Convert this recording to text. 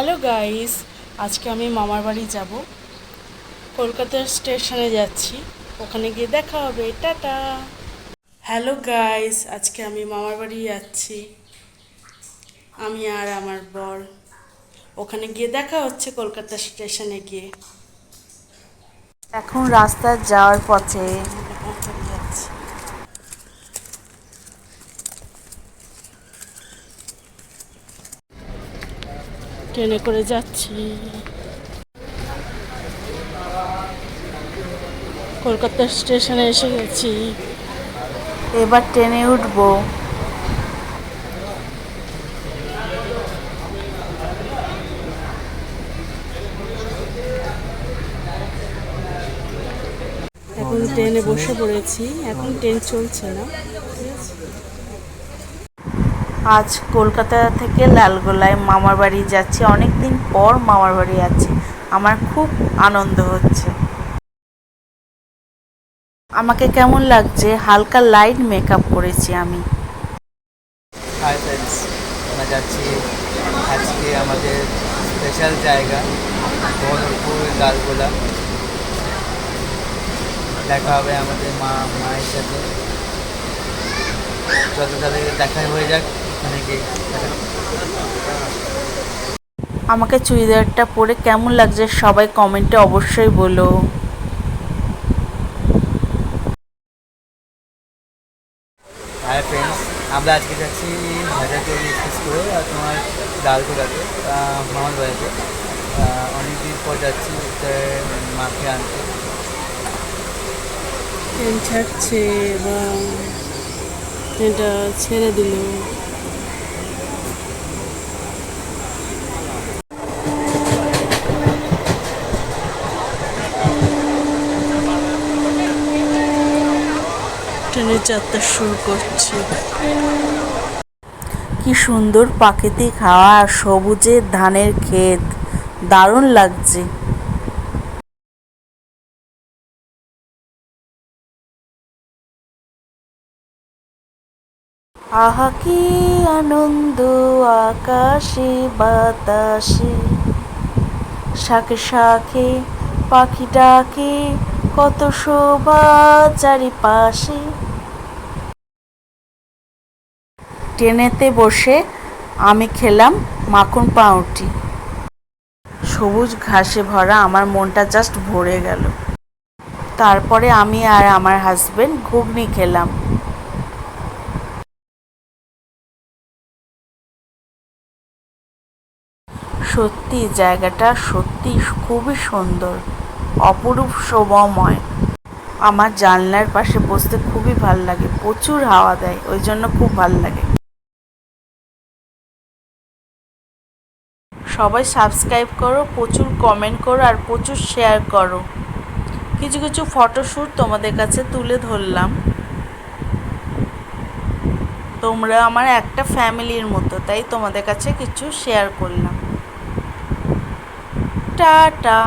Hello guys আজকে আমি মামার বাড়ি যাব। কলকাতার স্টেশনে যাচ্ছি। ওখানে গিয়ে দেখা হবে। টাটা। হ্যালো গাইস আজকে আমি মামার বাড়ি যাচ্ছি। আমি আর আমার বর। ওখানে গিয়ে দেখা হচ্ছে কলকাতা স্টেশনে গিয়ে। এখন রাস্তা যাওয়ার পথে ওখানে যাচ্ছি ট্রেনে করে যাচ্ছি। কলকাতা স্টেশনে এসে গেছি। এবার ট্রেনে উঠবো। এখন ট্রেনে বসে পড়েছি। এখন ট্রেন চলছে না। ঠিক আছে? আজ কলকাতা থেকে লালগোলায় মামার বাড়ি যাচ্ছি। অনেক দিন পর মামার বাড়ি যাচ্ছি। আমার খুব আনন্দ হচ্ছে। আমাকে কেমন লাগছে? হালকা লাইট মেকআপ করেছি আমি। হাই ফ্রেন্ডস আমরা যাচ্ছি আজকে আমাদের স্পেশাল জায়গা, বহরমপুর, লালগোলা। দেখা হবে আমাদের মা, মায়ের সাথে। চলো তাহলে দেখা হয়ে যাক। ওখানে গিয়ে আমাকে চুড়িদারটা পরে কেমন লাগছে সবাই কমেন্টে অবশ্যই বলো। হাই ফ্রেন্ডস আমরা আজকে যাচ্ছি হাজারদুয়ারি এক্সপ্রেস করে আর তোমার আহ, মামার বাড়িতে। অনেক দিন পর যাচ্ছি মাকে আনতে। ট্রেন ছাড়ছে বা ট্রেনটা ছেড়ে দিল ট্রেনের যাত্রা শুরু করছে। কি সুন্দর প্রাকৃতিক হাওয়া সবুজে ধানের ক্ষেত। দারুণ লাগছে। আহা, কি আনন্দ আকাশে, বাতাসে। শাকে শাকে পাখি ডাকে কত শোভা চারিপাশে। ট্রেনেতে বসে আমি খেলাম মাখন পাউরুটি। সবুজ ঘাসে ভরা আমার মনটা জাস্ট ভরে গেল। তারপরে আমি আর আমার হাজবেন্ড ঘুগনি খেলাম। সত্যি জায়গাটা সত্যি খুবই সুন্দর। অপরূপ শোভাময়। আমার জানলার পাশে বসতে খুবই ভালো লাগে, প্রচুর হাওয়া দেয়, ওই জন্য খুব ভালো লাগে। সবাই সাবস্ক্রাইব করো, প্রচুর কমেন্ট করো আর প্রচুর শেয়ার করো। কিছু কিছু ফটোশ্যুট তোমাদের কাছে তুলে ধরলাম। তোমরা আমার একটা ফ্যামিলির মতো, তাই তোমাদের কাছে কিছু শেয়ার করলাম। টাটা!